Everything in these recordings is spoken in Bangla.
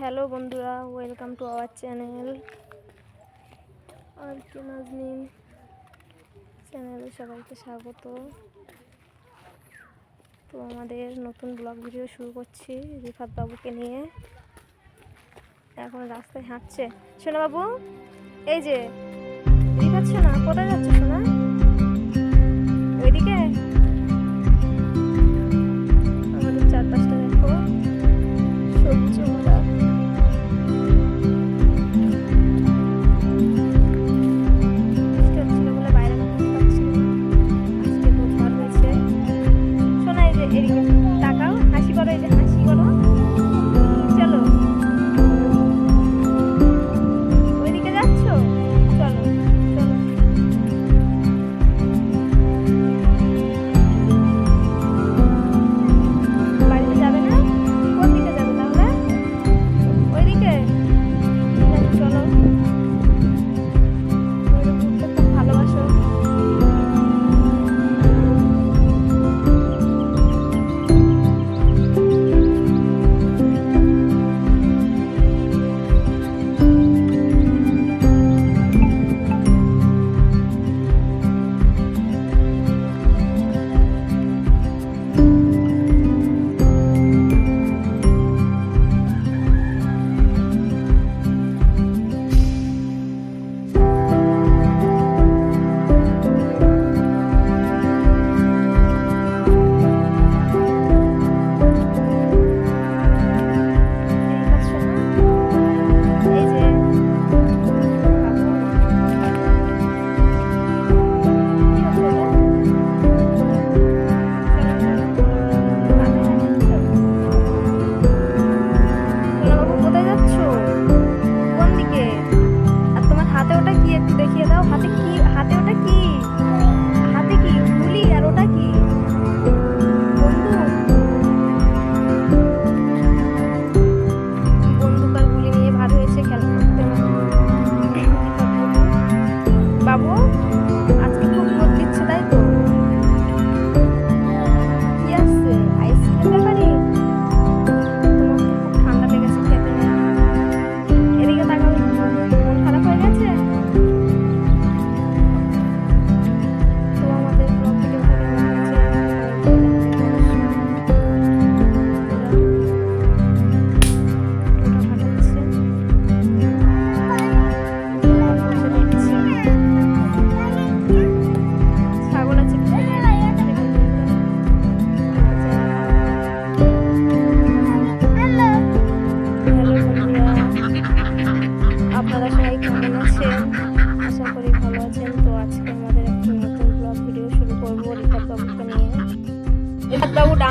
হ্যালো বন্ধুরা, ওয়েলকাম টু আওয়ার চ্যানেল। আর কি নাজনিন? চ্যানেলে সবাইকে স্বাগত। তো আমাদের নতুন ব্লগ ভিডিও শুরু করছি রিফাত বাবুকে নিয়ে। এখন রাস্তায় হাঁটছে। শোনা বাবু, এই যে রিফাত শোনা কোথায় যাচ্ছে শোনা? ওইদিকে?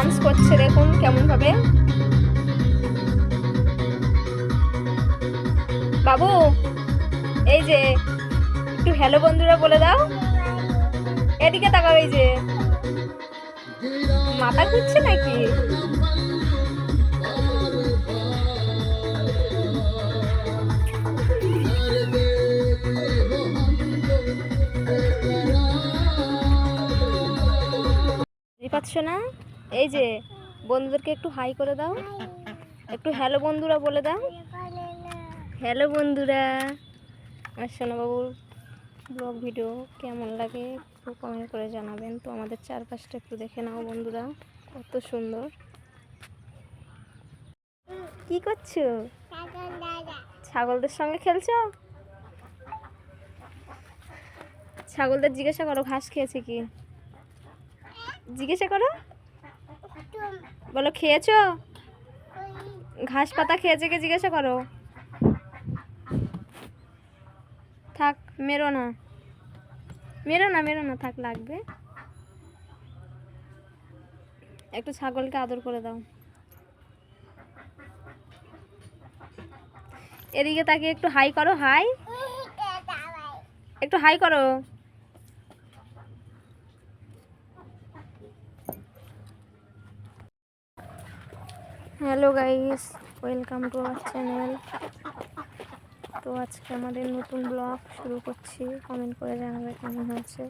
ডান্স করছে দেখুন কেমন ভাবে বাবু, এই যে, একটু হ্যালো বন্ধুরা বলে দাও। এদিকে তাকাও এই যে। মাথা ঘুরছে নাকি? পাচ্ছ না? এই যে, বন্ধুদেরকে একটু হাই করে দাও। একটু হ্যালো বন্ধুরা বলে দাও। হ্যালো বন্ধুরা। আর সোনাবাবুর ব্লগ ভিডিও কেমন লাগে একটু কমেন্ট করে জানাবেন। তো আমাদের চারপাশটা একটু দেখে নাও বন্ধুরা, কত সুন্দর। কি করছ? ছাগলদের সঙ্গে খেলছো? ছাগলদের জিজ্ঞাসা করো, ঘাস খেয়েছে কি? জিজ্ঞাসা করো। বলো, খেয়েছো? ঘাস পাতা খেয়েছে কে জিজ্ঞাসা করো? থাক, মেরো না। মেরো না মেরো না, থাক, লাগবে। একটু ছাগলকে আদর করে দাও। এদিকে তাকে একটু হাই করো, হাই। একটু হাই করো। Hello guys, welcome to our channel. তো আজকে আমাদের নতুন ব্লগ শুরু করছি। কমেন্ট করে জানাবে কেমন হয়েছে।